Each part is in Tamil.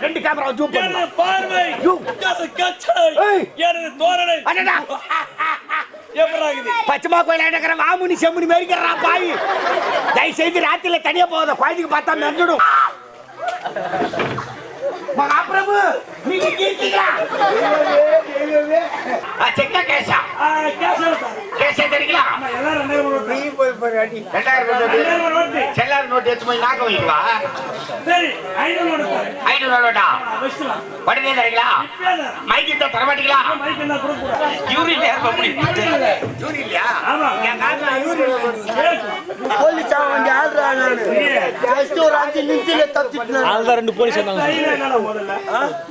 ரெண்டு கேமரா ஜூம் பண்ணு. பார்வை. எனது கச்சை. எனது தோரணை. அடடா. பச்சைமா கோயில் இருக்கிற மாமுனி செம்முனி மேய்க்கிறா பாய். தயவு செய்து ராத்திரில தனியா போகாத. குழந்தைக்கு பார்த்தா மெஞ்சிடும் மகாபிரபு நீங்க ஆ, செக்கா கேஷா கேஷா எல்லாரும் ரெண்டாயிரம் நோட்டு. ரெண்டாயிரம் நோட்டு ரெண்டாயிரம் நோட்டு. செல்லார் நோட்டு எடுத்து போய் நாக்க சரி நோட்டு நோட்டா தரீங்களா தர மாட்டீங்களா? மைக் கொடுக்க கூடாது. ஆமா. போலீஸ் அவன் ஆள்றா நானு. ஜஸ்ட் ஒரு அஞ்சு நிமிஷத்துல தப்பிச்சுட்டு அதுதான் ரெண்டு போலீஸ் வந்தாங்க. கையில என்னடா முதல்ல?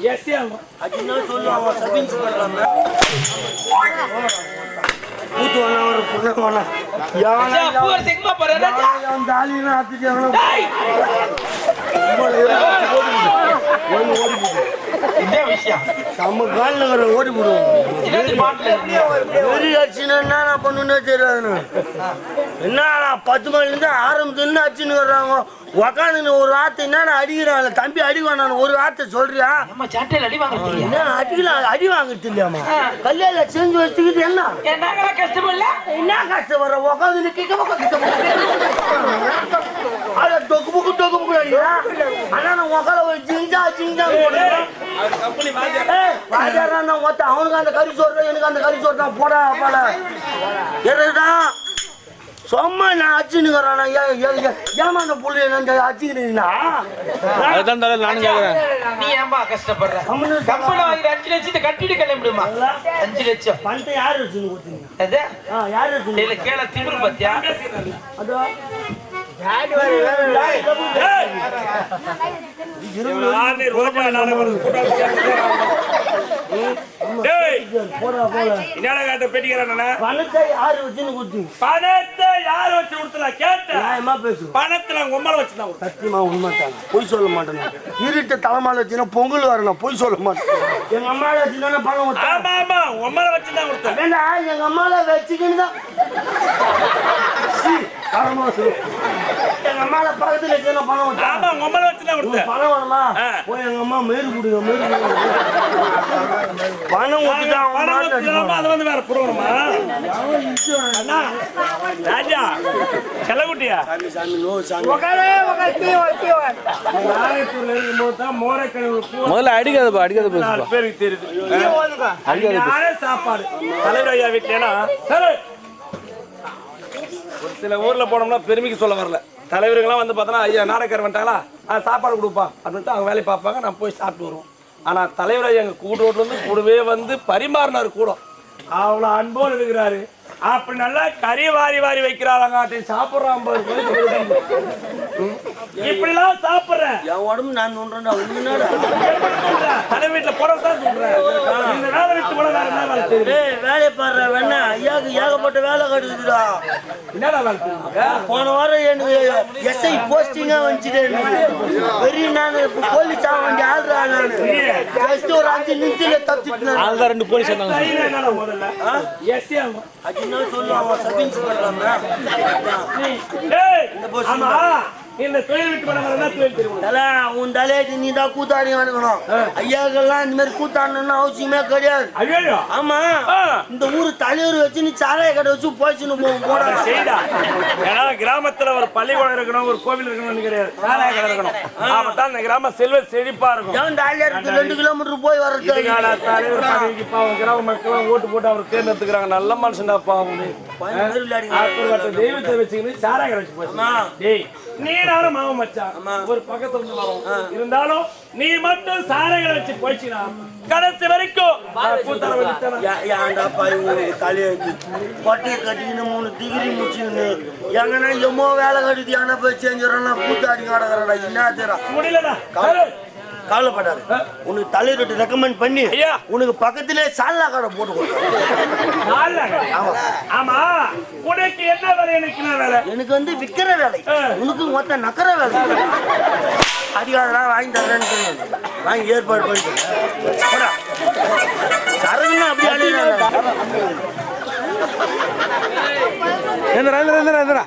எஸ்ஏ ஆகும். அதுன்னா சொல்லுவான் அவன் சப் இன்ஸ்பெக்டர் கூத்து வேணா ஒரு புண்ண வேணா எவன் தாலினா அத்திட்டு எவனோ இதே விஷயம். நம்ம காலில் ஓடி என்ன பண்ணுன்னு தெரியாது என்ன பத்து மணிலேருந்து ஆரம்பத்துலேருந்து அடிச்சுன்னு வர்றாங்க. உக்காந்து ஒரு வார்த்தை என்ன அடிக்கிறாங்க தம்பி அடிவான் நான் ஒரு வார்த்தை சொல்றியா? அடி என்ன அடிக்கலாம் அடி வாங்குறது இல்லையாமா கல்யாண செஞ்சு வச்சுக்கிட்டு என்ன? என்னங்க கஷ்டம் இல்ல? என்ன வர உக்காந்து அத டொக்கு புக்கு டொக்கு புக்கு அடிக்கிறா ஆனா நான் உக்கால ஒரு ஜிஞ்சா ஜிஞ்சா போடுறேன். ஏய், வாத்தியாரா. நான் ஒத்த அவனுக்கு அந்த கறி சோறு எனக்கு அந்த கறி சோறு தான். போடா போடா. எதுடா சும்மா நான் அச்சுனுங்கிறான் ஏமா அந்த புள்ளி நான் அச்சுக்கிறீங்களா அதுதான் தலை நானும் கேக்குறேன். நீ ஏன்பா கஷ்டப்படுற? கம்பெனி வாங்கி அஞ்சு லட்சத்தை கட்டிட்டு கிளம்பிடுமா அஞ்சு லட்சம். பணத்தை யார் கொடுத்தீங்க? கீழே திமிரு பத்தியா? அதோ. ரோஜா என்னடா கேட்ட பெட்டிக்கிறானே? பணத்தை யார் வச்சுன்னு கொடுத்தீங்க? பணத்தை யார் வச்சு கொடுத்தல கேட்டேன் நியாயமா பேசு பணத்துல உம்மல வச்சு தான். சத்தியமா உண்மைட்டாங்க பொய் சொல்ல மாட்டேன் இருட்ட தலைமால வச்சுன்னா பொங்கல் வரணும் பொய் சொல்ல மாட்டேன் எங்க அம்மால வச்சுன்னா பணம் கொடுத்தேன். ஆமா ஆமா. உம்மல வச்சு தான் கொடுத்தேன். வேண்டா எங்க அம்மால வச்சுக்கின்னு தான். தரமா சொல்லு. எங்க அம்மால பக்கத்துல வச்சுன்னா பணம் கொடுத்தேன் ஆமா உங்க உம்மல வச்சு தான் கொடுத்தேன். பணம் வேணுமா? ஆ. போய் எங்க அம்மா மேரு கொடுங்க கொடுங்க பணம் அவன் பணம் வச்சுலாமா, அது வந்து வேற புடுங்கணுமா? அண்ணா, ராஜா செல்லக்குட்டியா? சாமி சாமி நோ சாமி. நாகப்பூர்ல இருக்கும்போது தான் மோரக்கழிவு பூ முதல்ல அடிக்காதப்பா அடிக்காத நாலு பேசுப்பா பேருக்கு தெரியுது நானே சாப்பாடு. தலைவர் ஐயா வீட்டுலனா சரி. ஒரு சில ஊர்ல போனோம்னா பெருமைக்கு சொல்ல வரல. தலைவர்கள்லாம் வந்து பார்த்தோன்னா ஐயா நாடகர் வந்துட்டாங்களா? ஆ சாப்பாடு கொடுப்பா. அப்படின்ட்டு அவங்க வேலையை பார்ப்பாங்க. நான் போய் சாப்பிட்டு வருவோம். ஆனால் தலைவர் ஐயா எங்கள் கூட கூடவே வந்து பரிமாறினார் கூட அவ்வளோ அன்போடு இருக்கிறாரு. அப்படி நல்லா கறி வாரி வாரி வைக்கிறாங்க சாப்பிட்றான் பாரு. இப்படிலாம் சாப்பிட்றேன். என் உடம்பு நான் உண்மையாடா தலை வீட்டுல போறதான் சொல்றேன் இந்த வேலை விட்டு போன வேற என்ன வேலை தெரியுது டேய் வேலையை பாடுற வேணா ஐயாக்கு ஏகப்பட்ட வேலை கிடைக்குதுடா. என்னடா வேலை போன வாரம் எனக்கு எஸ்ஐ போஸ்டிங்கா வந்துச்சு வெறி நான் போலீஸ் ஆக வேண்டிய ஆள்றா நான். ஜஸ்ட் ஒரு அஞ்சு நிமிஷத்துல தப்பிச்சுட்டு ரெண்டு போலீஸ் வந்தாங்க. கையில அதுன்னா சொல்லுவாங்க சப் இன்ஸ்பெக்டர் டேய் ஆமா. இந்த தொழில் விட்டு போன வேற என்ன தொழில் தெரியும். தல உன் தலையை நீ தான் கூத்தாடி அனுக்கணும் ஐயாக்கெல்லாம் இந்த மாதிரி கூத்தாடணும்னு அவசியமே கிடையாது. ஐயோ ஆமா. இந்த ஊர் தலைவர் வச்சு நீ சாராய கடை வச்சு போச்சுன்னு போகும் போடா. செய்தா ஏன்னா கிராமத்துல ஒரு பள்ளிக்கூடம் இருக்கணும் ஒரு கோவில் இருக்கணும்னு கிடையாது சாராய கடை இருக்கணும். அப்பதான் இந்த கிராமம் செல்வ செழிப்பா இருக்கும். ஏன் டாலியருக்கு ரெண்டு கிலோமீட்டர் போய் வர்றது இதுக்கான தலைவர் பதவிக்கு பாவம். கிராம மக்கள் ஓட்டு போட்டு அவர் தேர்ந்தெடுத்துக்கிறாங்க. நல்ல மனுஷன்டா பாவம். பயந்து விளையாடுங்க. அப்பேற்பட்ட தெய்வத்தை வச்சுக்கிட்டு சாராய கடை வச்சு போச்சு. டேய். நீ நானும் மாமன் மச்சான் ஒரு பக்கத்துல இருந்து வரோம். இருந்தாலும் நீ மட்டும் சாரைகளை வச்சு போச்சுனா கடைசி வரைக்கும் நான் கூத்தாட வேண்டியதுதானே. ஏ- ஏன்டா பாய் உங்களுக்கு தலையெழுத்து கொட்டையை கட்டிக்கின்னு மூணு டிகிரி முடிச்சுக்கின்னு எங்கன்னா எம்மோ வேலை கட்டுது ஏன்னா போய் செஞ்சிடறா கூத்தாடி கிடக்குறடா என்ன தெரியா முடியலடா. கவலைப்படாது. உனக்கு தலைவர்கிட்ட ரெக்கமெண்ட் பண்ணி ஐயா. உனக்கு பக்கத்திலே சால்லா கடை போட்டு. ஆமா. உனக்கு என்ன வேலை எனக்கு வேலை? எனக்கு வந்து விக்கிற வேலை. உனக்கு மொத்த நக்கற வேலை. அதிகாரம் வாங்கி தரேன்னு சொல்லு. வாங்கி ஏற்பாடு பண்ணிட்டு. சரகுன்னா அப்படி அழியிறாங்க எந்திரா எந்திரா எந்திரா எந்திரா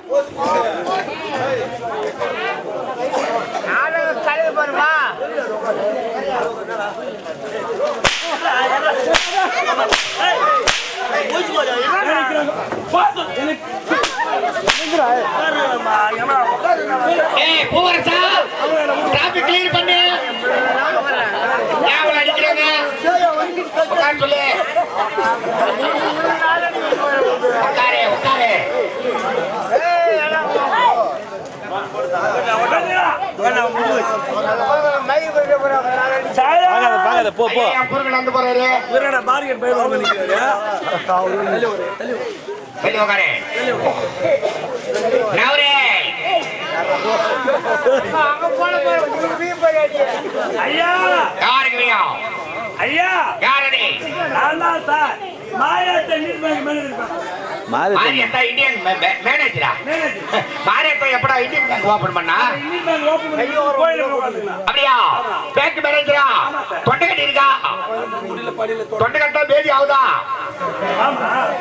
கிளியர் பண்ணு. அடிக்கிறாங்க. சொல்லு. உட்காரு நவரே ஐயா யாருக்கு ஐயா யார் நான் தான் சார் மாயாத்த நீட் பேங்க் மாரியத்தா இந்தியன் மேனேஜரா மாரியத்தா எப்படா இந்தியன் பேங்க் ஓபன் பண்ணா? அப்படியா? பேங்க் மேனேஜரா தொண்டை கட்டி இருக்கா? தொண்டை. கட்டா பேதி ஆகுதா?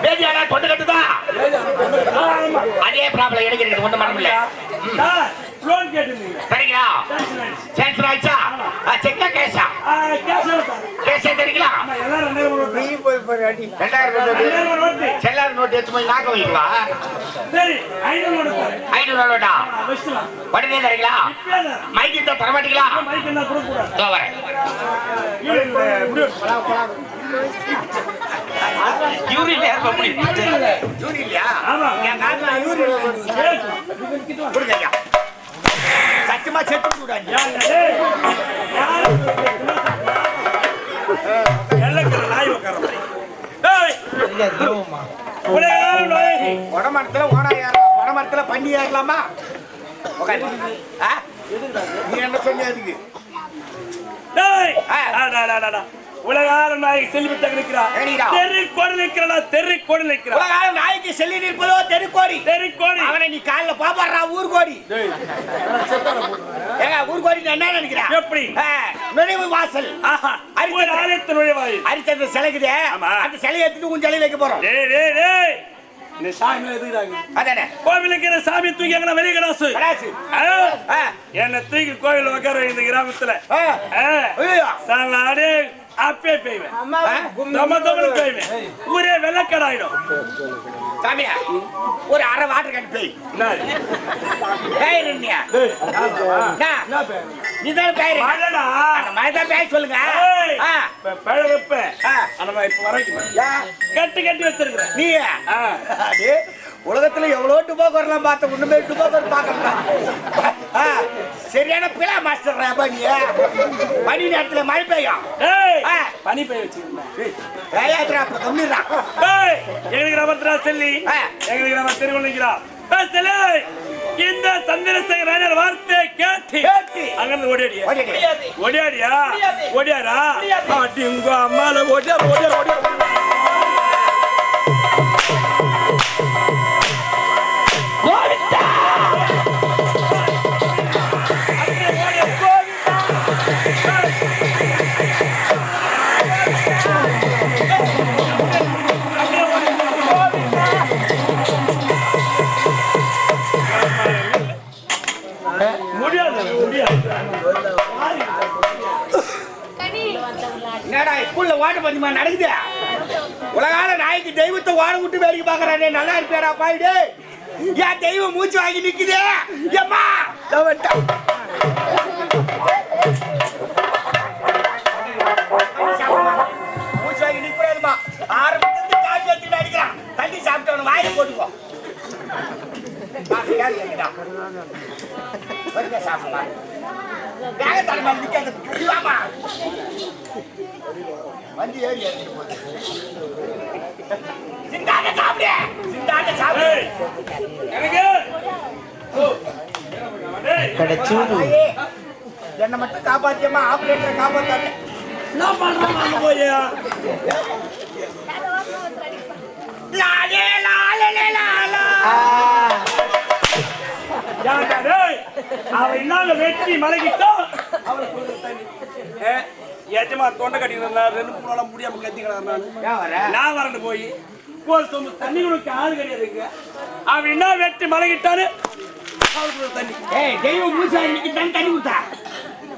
பேதி ஆனா தொண்டை கட்டுதா? ஆமா. அதே ப்ராப்ளம் எனக்கு இருக்குது ஒன்றும் பண்ண முடியல. சரிங்களா? ஆயிடுச்சா. செக்கா கேஷா கேஷே எல்லாம் ரெண்டாயிரம் நோட்டு. ரெண்டாயிரம் நோட்டு. எடுத்து போய் நாக்க வைங்களா சரி ஐநூறு நோட்டு. ஐநூறு நோட்டா. உடனே தரீங்களா? தர மாட்டீங்களா? மைக் வரேன். முடியும் யூரி இல்லையா ஆமா. யூரி. கொடுங்க சத்தியமா செத்து? வெள்ளைக்கரு நாய் உட்கார. வடமரத்துல ஓனா ஏறலாம் வடமரத்துல பண்ணி ஏறலாமா? நீ என்ன சொன்ன அதுக்கு டேய், ஆ. டா, டா, டா, டா, டா. உலகார நாயகி செல்வி தகனிக்கிறா சரிடா. தெரு கோடி நிற்கிறா தெரு கோடி நிற்கிறா உலகால நாய்க்கு செல்லி நிற்பதோ தெருக்கோடி? தெரு கோடி அவனை நீ காலைல பாப்பாடுறா ஊர் கோடி ஏங்க ஊர் கோடி என்ன நினைக்கிறா எப்படி? நுழைவு வாசல். ஆலயத்து நுழைவாயில் அரிச்சந்திர சிலைக்குதே. அந்த சிலையை எடுத்துட்டு உன் சிலையை வைக்க போறோம். டேய் டேய் டேய். இந்த சாமி எதுக்குறாங்க? அதானே கோவிலுக்கு சாமி தூக்கி எங்கன வெளிய கடாசு. என்ன தூக்கி கோவில் உட்கார இந்த கிராமத்துல. ஆ. அப்பே பெய்வேன்? தம தமனு பெய்வேன் ஊரே வெள்ளக்கடாயிடும் சாமியா ஒரு அரை வாட்டர் கட்டு போய். பேரு? நீ தான் மழைடா. அந்த மாதிரி தான் பேர் சொல்லுங்க. ஏய், ஆ. இப்ப பழ வைப்ப. ஆ. அந்த மாதிரி இப்ப வரைக்கும். யா. கட்டி கட்டி வச்சிருக்கிறேன். நீ உலகத்துல எவ்வளவு டுபாக் வரலாம் பார்த்த ஒண்ணுமே டுபாக் வர பார்க்கலாம் சரியான பிளா மாஸ்டர் நீ. பனி நேரத்துல மழை பெய்யும். பனி பெய்ய வச்சிருந்தேன். ஏயாத்திரா கம்மிடுறா டேய், எங்களுக்கு கிராமத்துல செல்லி. எங்களுக்கு கிராம திருவள்ளிக்கிறா செல்லி! இந்த சந்திரசேகர் ராஜர் வார்த்தை கேட்டு. கேட்டு. அங்கிருந்து ஓடியாடியா. ஓடியாடி. ஓடியாடியா? ஓடியாரா அடி உங்க அம்மால ஓடியார் ஓடியார் ஓடியார் ஸ்கூல்ல ஓட்ட நடக்குது? உலகால நாய்க்கு தெய்வத்தை ஓட விட்டு வேடிக்கை பாக்குறானே நல்லா இருப்பியாடா பாயிடு என் தெய்வம் மூச்சு வாங்கி நிக்குதே. ஏம்மா? இதோ வந்துட்டேன். மூச்சு வாங்கி நிக்கூடாதுமா. ஆரம்பத்துல காஞ்சி வச்சுட்டு அடிக்கிறான். தண்ணி சாப்பிட்டவன வாயில போட்டுக்கோ. வா, சாப்பிடுமா வேக தலைமை நிக்காத வாமா வந்து ஏறி ஏறிட்டு போகுது. சிந்தாண்ட சாப்பிடு. சிந்தாண்ட சாப்பிடு. எனக்கு தாயே, என்னை மட்டும் காப்பாத்தியம்மா ஆபரேட்டரை காப்பாத்தாத. என்ன பண்றான் அங்க போய் லாலே லாலே லாலா ஏன்டா அவன் இன்னால வெட்டி தண்ணி. ஏ, ஏஜமா தொண்டை கட்டிக்கிறா ரெண்டு மூணு நாளா முடியாம கத்திக்கிறான் நான் நான் வரண்டு போய் ஒரு சொம்பு தண்ணி கொடுக்க ஆள் கிடையாதுங்க அவன் என்ன வெட்டி மலகிட்டான்னு அவனுக்கு ஒரு தண்ணி ஏய் தெய்வம் மூச்சா இன்னைக்கு தண்ணி தண்ணி கொடுத்தா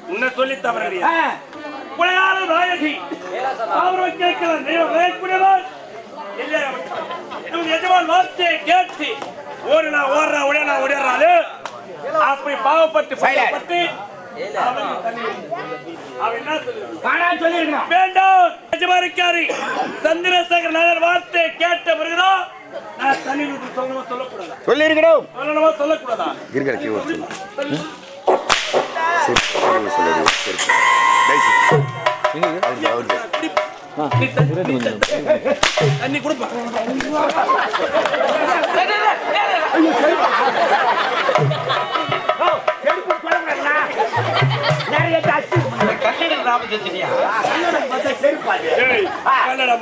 உன்னை சொல்லி தவறு கிடையாது ஆ, புலையாள நாயகி அவரை கேட்கிற தெய்வம் வேக்கூடியவர் இல்லையா எஜமான் வார்த்தையை கேட்டு நான் ஓடுறா உடையறாரு அப்படி பாவப்பட்டு. பாவப்பட்டு அவனுக்கு தண்ணி அவன் என்ன சொல்லுவான் வாடான்னு சொல்லியிருக்கிறான் வேண்டாம் எஜமானிக்காரி. சந்திரசேகர் நகர் வார்த்தையை கேட்ட பிறகுதான் நான் தண்ணி ஊற்றி சொல்லணுமா சொல்லக்கூடாதா? இருக்கிற நீ தண்ணி- கொடுப்பா நிறைய பார்த்தா செருப்பாது.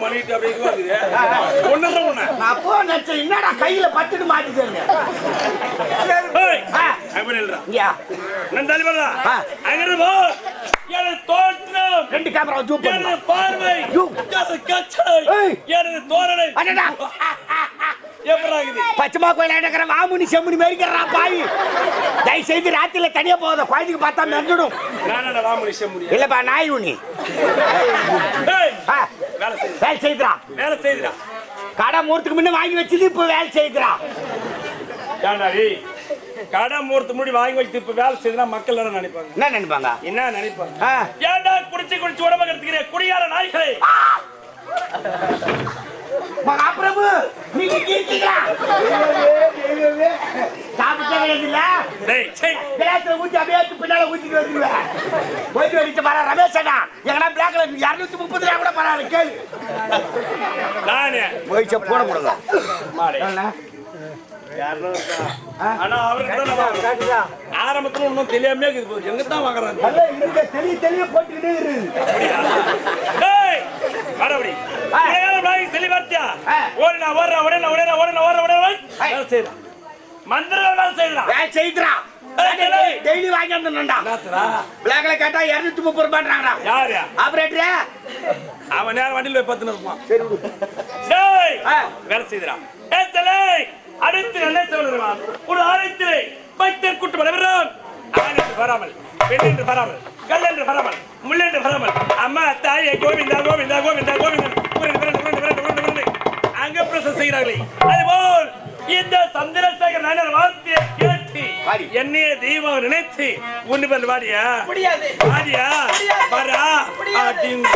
மணிட்டு அப்படி. ஒண்ணுதான் ஒண்ணு. நான் என்னடா கையில பட்டுன்னு மாட்டிக்கிறேன்னு. ஏய், ஆ, அங்க போய் நில்லுடா. இங்கயா. நான் தள்ளி போடுறா. ஆ. அங்க இருந்து போ. எனது தோற்றம், ரெண்டு கேமரா ஜூம் பண்ணு பார்வை. எனது கச்சை. எனது தோரணை அடடா? பச்சைமா கோயில் எடுக்கிற மாமுனி செம்முனி மேய்க்கிறா பாய் தயவு செய்து ராத்திரில தனியா போகாத குழந்தைக்கு பார்த்தா செம்முடியா. இல்லப்பா நாய் உனி வேலை செய்துடா. வேலை செய்யுதுடா. கடை மூர்த்துக்கு முன்ன வாங்கி வச்சது இப்ப வேலை செய்துடா. கடை மூர்த்து முடி வாங்கி வச்சு இப்ப வேலை செய்யுதுன்னா மக்கள் என்ன நினைப்பாங்க? என்ன நினைப்பாங்க? என்ன நினைப்பாங்க? ஆ, ஏன்டா குடிச்சு குடிச்சு உடம்ப கெடுத்துக்கிற குடியார நாய்களே. மகாபிரபு நீங்க இங்க இருக்கீங்களா சாப்பிட்டே கிடையாதுல்ல டேய் சை. கிளாஸ்ல ஊத்தி அப்படியே பின்னால ஊத்திட்டு வந்துருவேன். போயிட்டு அடிச்சு பாரு ரமேஷ் அண்ணா எங்கன்னா பிளாக்ல இருநூத்தி முப்பது ரூபா கூட பரவாயில்ல கேளு. நானே. போயிச்ச போட போடுங்க. ஆரம்பத்துல ஒன்றும் தெரியாம இருக்குது. எங்க தான் வாங்குறாங்க? தெளிய தெளிய போட்டுக்கிட்டே இருக்கு டேய் வரபடி ஏன் வாங்கி சொல்லி பார்த்தியா ஆ. ஓடினா ஓடுறா ஓடுற ஏய். மந்திரம் வேலை செய்துடா. டெய்லி வாங்கி வந்துடா? பிளாக்ல கேட்டா இருநூத்தி முப்பது ரூபான்றாங்கடா யாரு? ஆபரேட்டரே. அவன் நேரம் வண்டியில் போய் பத்துன்னு இருப்பான் டேய் ஆ. வேலை செய்கிறான் ஏய் தலை அடுத்து என்ன சொல்லுவான் ஒரு ஆலயத்திலே பக்தர் கூட்டம் நடைபெறும். என்று வராமல் பெண் என்று வராமல் கல் என்று வராமல் அம்மா தாயே கோவிந்தா கோவிந்தா கோவிந்தா புரண்டு அங்க பிரசம் செய்கிறார்களே. அதுபோல் இந்த சந்திரசேகர் நாயனர் வார்த்தையை கேட்டு. என்னைய தெய்வம் நினைத்து உன்னிப்பன் வாடியா முடியாது வாடியா. வரா. அப்படின்னு